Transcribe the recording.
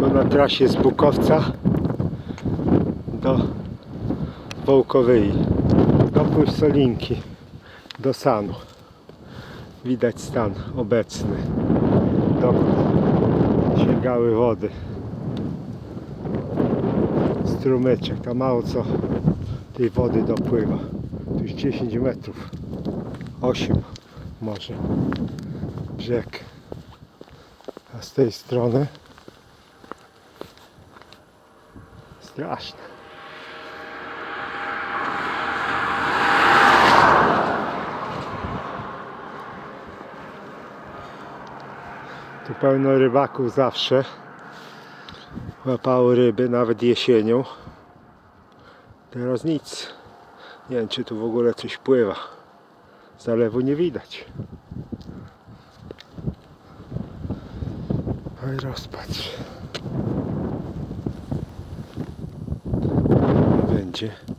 Tu na trasie z Bukowca do Wołkowyi. Dopływ Solinki do Sanu. Widać stan obecny. Dokąd sięgały wody. Strumyczek, tam mało co tej wody dopływa. Tu już 10 metrów. 8 może. Brzeg. A z tej strony straszne. Tu pełno rybaków zawsze. Łapało ryby, nawet jesienią. Teraz nic. Nie wiem, czy tu w ogóle coś pływa. Zalewu nie widać. Oj, rozpatrz. bence.